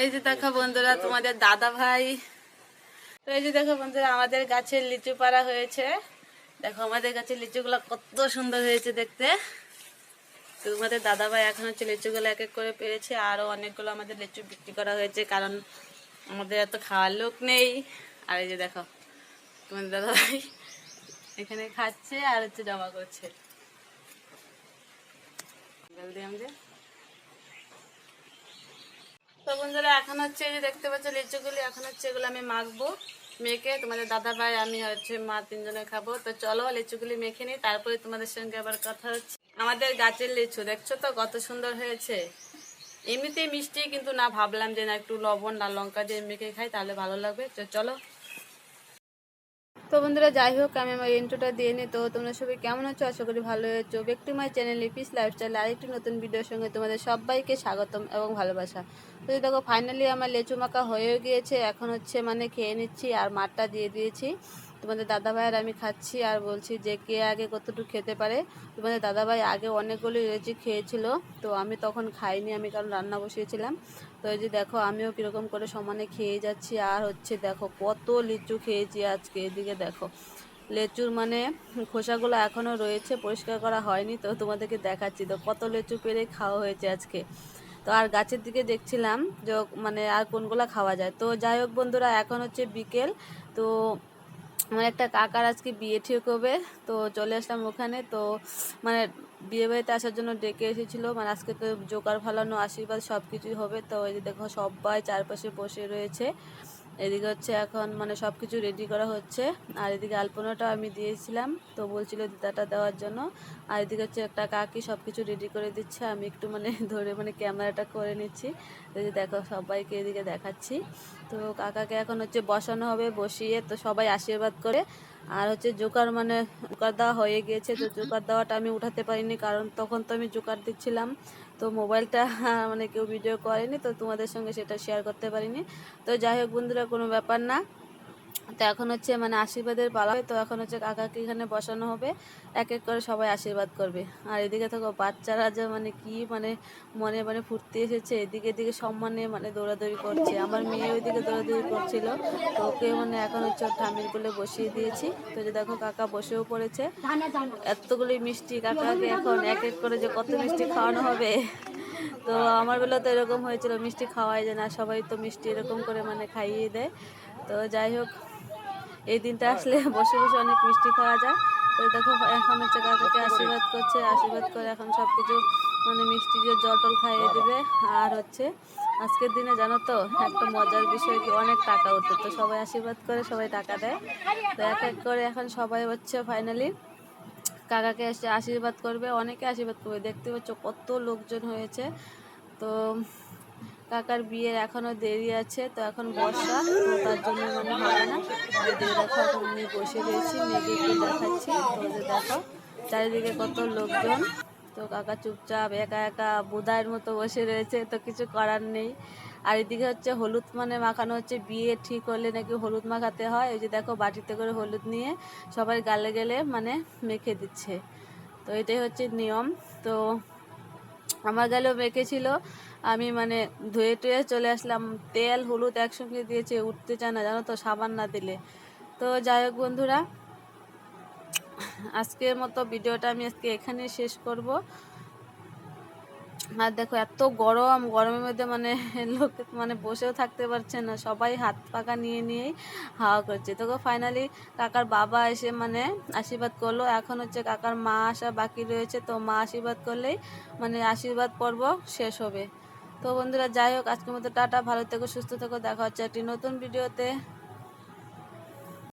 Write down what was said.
এই যে দেখো বন্ধুরা, তোমাদের দাদা ভাই। তো এই যে দেখো বন্ধুরা, আমাদের গাছের লিচু পাড়া হয়েছে। দেখো আমাদের গাছের লিচুগুলো কত সুন্দর হয়েছে দেখতে। তোমাদের দাদা ভাই এখন হচ্ছে লিচুগুলো এক এক করে পেরেছে, আরও অনেকগুলো আমাদের লিচু বিক্রি করা হয়েছে, কারণ আমাদের এত খাওয়ার লোক নেই। আর এই যে দেখো, তোমাদের দাদা ভাই এখানে খাচ্ছে আর হচ্ছে জমা করছে। আমাদের। তো বন্ধুরা, এখন হচ্ছে এই যে দেখতে পাচ্ছ লিচুগুলি এখন হচ্ছে এগুলো আমি মাখবো, মেখে তোমাদের দাদা ভাই, আমি হচ্ছে মা তিনজনে খাব। তো চলো লিচুগুলি মেখে নিই, তারপরে তোমাদের সঙ্গে আবার কথা হচ্ছে। আমাদের গাছের লিচু, দেখছ তো কত সুন্দর হয়েছে? এমনিতেই মিষ্টি, কিন্তু না ভাবলাম যে না একটু লবণ না লঙ্কা দিয়ে মেখে খাই, তাহলে ভালো লাগবে। তো চলো তো বন্ধুরা, যাই হোক, আমি আমার ইন্ট্রোটা দিয়ে নিই। তো তোমরা সবাই কেমন আছো? আশা করি ভালো হয়েছো ব্যক্তি মাই চ্যানেল লিপিস লাইফস্টাইল আর আরেকটি নতুন ভিডিওর সঙ্গে তোমাদের সবাইকে স্বাগতম এবং ভালোবাসা। তো দেখো ফাইনালি আমার লেচু মাখা হয়েও গিয়েছে। এখন হচ্ছে মানে খেয়ে নিচ্ছি আর মাঠটা দিয়ে দিয়েছি। তোমাদের দাদা ভাইয়ের আমি খাচ্ছি আর বলছি যে কে আগে কতটুকু খেতে পারে। তোমাদের দাদা ভাই আগে অনেকগুলি লেচি খেয়েছিল, তো আমি তখন খাইনি, আমি কারণ রান্না বসিয়েছিলাম। তো এই যে দেখো, আমিও কীরকম করে সমানে খেয়ে যাচ্ছি, আর হচ্ছে দেখো কত লিচু খেয়েছি আজকে। এদিকে দেখো, লেচুর মানে খোসাগুলো এখনও রয়েছে, পরিষ্কার করা হয়নি, তো তোমাদেরকে দেখাচ্ছি। তো কত লেচু পেরে খাওয়া হয়েছে আজকে। তো আর গাছের দিকে দেখছিলাম যে মানে আর কোনগুলো খাওয়া যায়। তো যাই হোক বন্ধুরা, এখন হচ্ছে বিকেল, তো আমার একটা কাকার আজকে বিয়ে ঠিক হবে, তো চলে আসলাম ওখানে। তো মানে বিয়ে বাড়িতে আসার জন্য ডেকে এসেছিল মানে আজকে তো জোকার ফালানো, আশীর্বাদ সব কিছুই হবে। তো ওই যে দেখো সবাই চারপাশে বসে রয়েছে। এদিকে হচ্ছে এখন মানে সব কিছু রেডি করা হচ্ছে। আর এদিকে আলপনাটাও আমি দিয়েছিলাম, তো বলছিল দিদাটা দেওয়ার জন্য। আর এদিকে হচ্ছে একটা কাকি সব কিছু রেডি করে দিচ্ছে, আমি একটু মানে ধরে মানে ক্যামেরাটা করে নিচ্ছি। এই যে দেখো, সবাইকে এদিকে দেখাচ্ছি। তো কাকাকে এখন হচ্ছে বসানো হবে, বসিয়ে তো সবাই আশীর্বাদ করে আর হচ্ছে জোকার মানে জোকার দেওয়া হয়ে গিয়েছে, তো জোকার দেওয়াটা আমি উঠাতে পারিনি, কারণ তখন তো আমি জোকার দিচ্ছিলাম তো মোবাইলটা মানে কেউ ভিডিও করেনি, তো তোমাদের সঙ্গে সেটা শেয়ার করতে পারিনি। তো যাই হোক বন্ধুরা, কোনো ব্যাপার না। তো এখন হচ্ছে মানে আশীর্বাদের পালা তো এখন হচ্ছে কাকাকে এখানে বসানো হবে। এক এক করে সবাই আশীর্বাদ করবে। আর এদিকে থাকো বাচ্চারা যে মানে কি মানে মনে মানে ফুর্তি এসেছে। এদিকে এদিকে সম্মানে মানে দৌড়াদৌড়ি করছে। আমার মেয়ে ওইদিকে দৌড়াদৌড়ি করছিল। তো ওকে মানে এখন হচ্ছে ঠামির কোলে বসিয়ে দিয়েছি। তো যে দেখো কাকা বসেও পড়েছে। এতগুলি মিষ্টি কাকাকে এখন এক এক করে যে কত মিষ্টি খাওয়ানো হবে। তো আমার বেলা তো এরকম হয়েছিল, মিষ্টি খাওয়াই যায় না। সবাই তো মিষ্টি এরকম করে মানে খাইয়ে দেয়। তো যাই হোক এই দিনটা আসলে বসে বসে অনেক মিষ্টি খাওয়া যায়। তো দেখো, এখন হচ্ছে কাকাকে আশীর্বাদ করছে, আশীর্বাদ করে এখন সব কিছু মানে মিষ্টি দিয়ে জল টল খাইয়ে দেবে। আর হচ্ছে, আজকের দিনে জানো তো, একটা মজার বিষয় কি, অনেক টাকা উঠে। তো সবাই আশীর্বাদ করে সবাই টাকা দেয়। তো এক এক করে এখন সবাই হচ্ছে ফাইনালি কাকাকে এসে আশীর্বাদ করবে, অনেকে আশীর্বাদ করবে। দেখতে পাচ্ছ কত লোকজন হয়েছে। তো কাকার বিয়ের এখনও দেরি আছে, তো এখন বর্ষা তার জন্য মানে হবে না। এদিকে দেখো, এখন আমি বসে রয়েছি, মেয়েকে একটু দেখাচ্ছি। তো ওদের দেখো, চারিদিকে কত লোকজন। তো কাকা চুপচাপ, একা একা বুধায়ের মতো বসে রয়েছে, তো কিছু করার নেই। আর এদিকে হচ্ছে হলুদ মানে মাখানো হচ্ছে, বিয়ে ঠিক হলে নাকি হলুদ মাখাতে হয়। ওই যে দেখো, বাটিতে করে হলুদ নিয়ে সবাই গালে গেলে মানে মেখে দিচ্ছে। তো এটাই হচ্ছে নিয়ম। তো আমার গেলেও মেখেছিল আমি মানে ধুয়ে টুয়ে চলে আসলাম। তেল, হলুদ একসঙ্গে দিয়েছে, উঠতে চায় না, জানো তো, সাবান না দিলে। তো যাই হোক বন্ধুরা, আজকের মতো ভিডিওটা আমি আজকে এখানে শেষ করব। আর দেখো, এত গরম, গরমের মধ্যে মানে লোক মানে বসেও থাকতে পারছে না। সবাই হাত পাকা নিয়ে নিয়েই হাওয়া করছে। তো ফাইনালি কাকার বাবা এসে মানে আশীর্বাদ করল। এখন হচ্ছে কাকার মা আসা বাকি রয়েছে। তো মা আশীর্বাদ করলেই মানে আশীর্বাদ পর্ব শেষ হবে। তো বন্ধুরা, যাই হোক, আজকের মতো টাটা, ভালো থেকো, সুস্থ থেকো, দেখা হচ্ছে একটি নতুন ভিডিওতে।